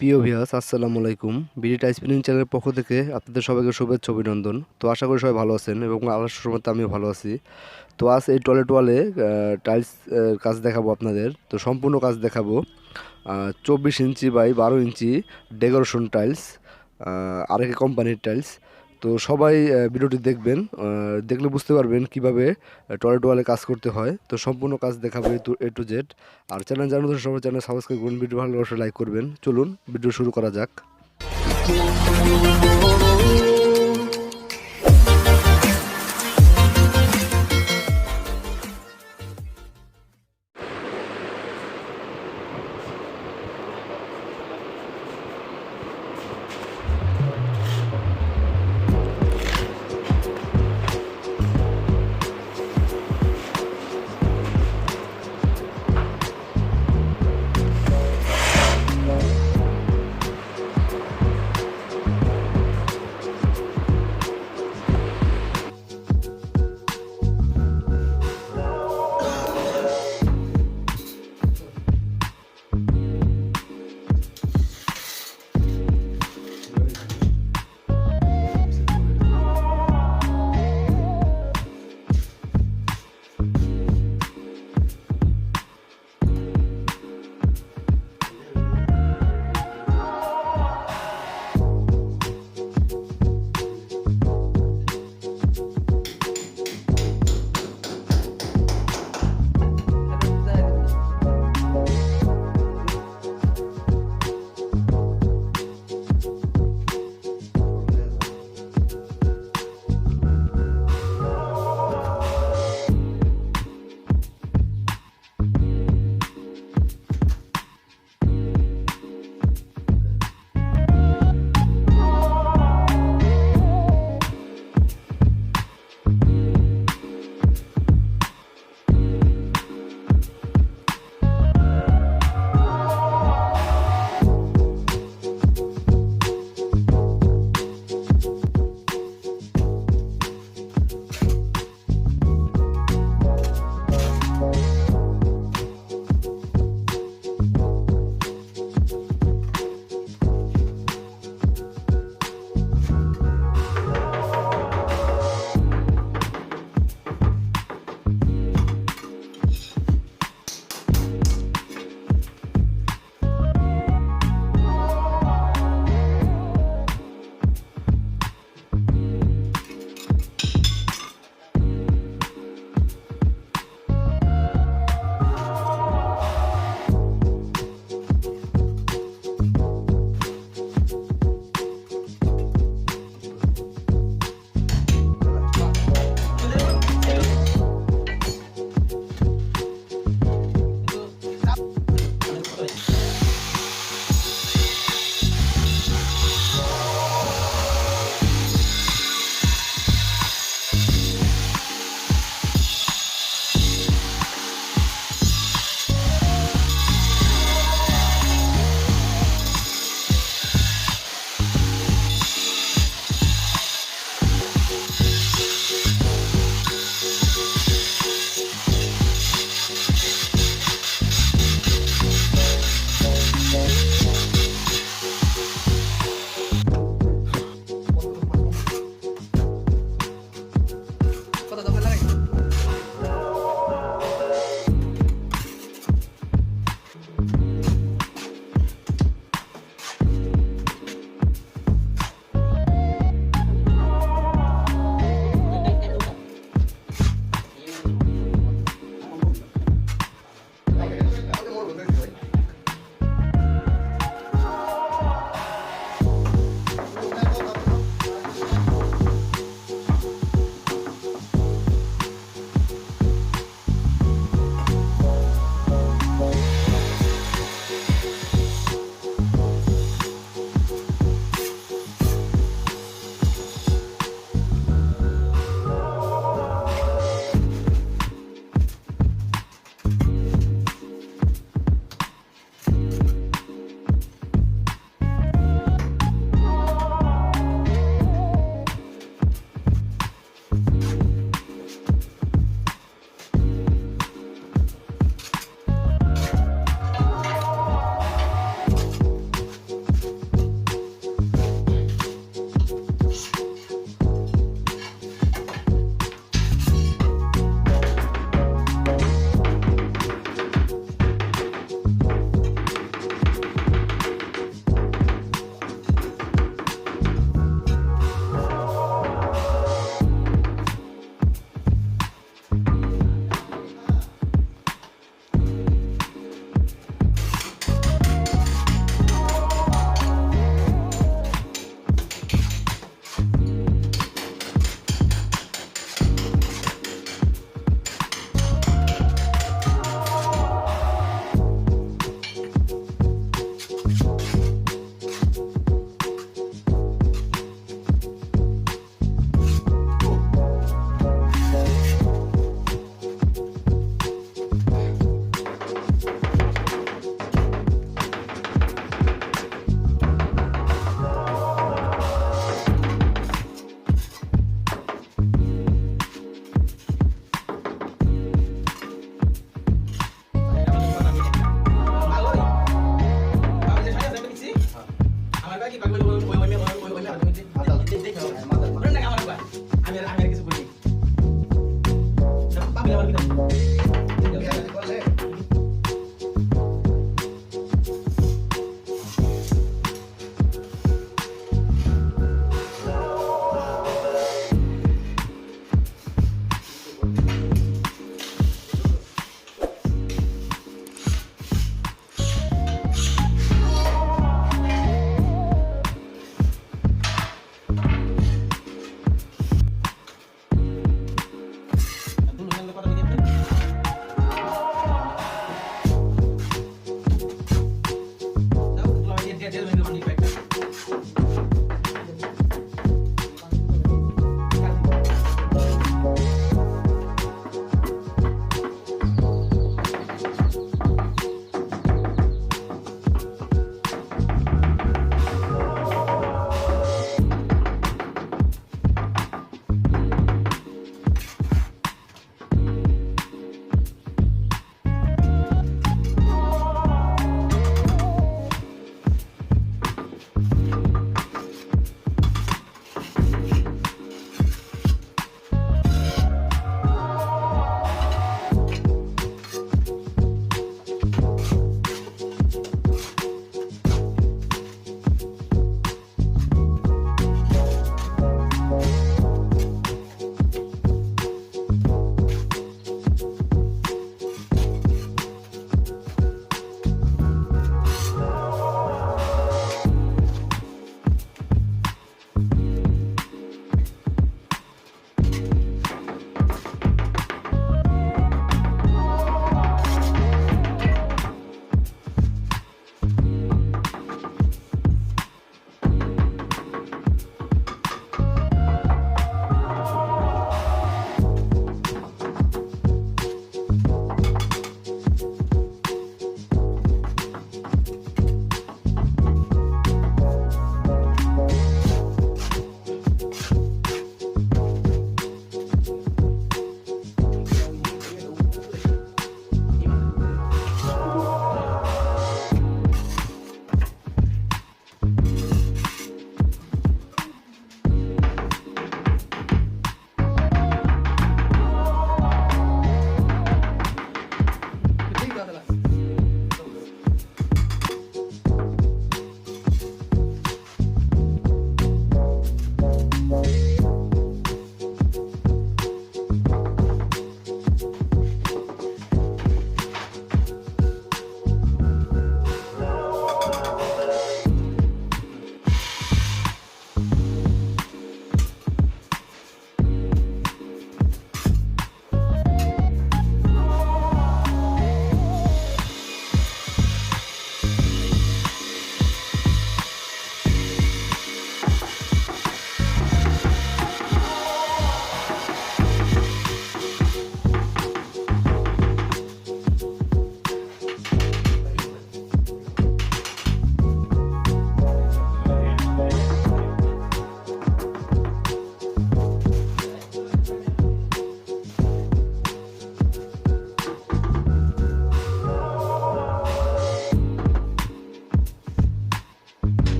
প্রিয় ভিয়াস আসসালামু আলাইকুম। বিডি টাইস স্পিনিং চ্যানেলের পক্ষ থেকে আপনাদের সবাইকে শুভেচ্ছা, অভিনন্দন। তো আশা করি সবাই ভালো আছেন এবং আল্লাহ সময় আমিও ভালো আছি। তো আজ এই টয়লেট ওয়ালে টাইলস কাজ দেখাবো আপনাদের। তো সম্পূর্ণ কাজ দেখাবো। চব্বিশ ইঞ্চি বাই বারো ইঞ্চি ডেকোরেশন টাইলস আরেক কোম্পানির টাইলস। তো সবাই ভিডিওটি দেখবেন দেখলে বুঝতে পারবেন কীভাবে টয়লেট ওয়ালে কাজ করতে হয়। তো সম্পূর্ণ কাজ দেখাবো এ টু জেড। আর চ্যানেল জানো তো সবাই চ্যানেল সাবস্ক্রাইব করুন। ভিডিও ভালো লাগলে লাইক করবেন। চলুন, ভিডিও শুরু করা যাক।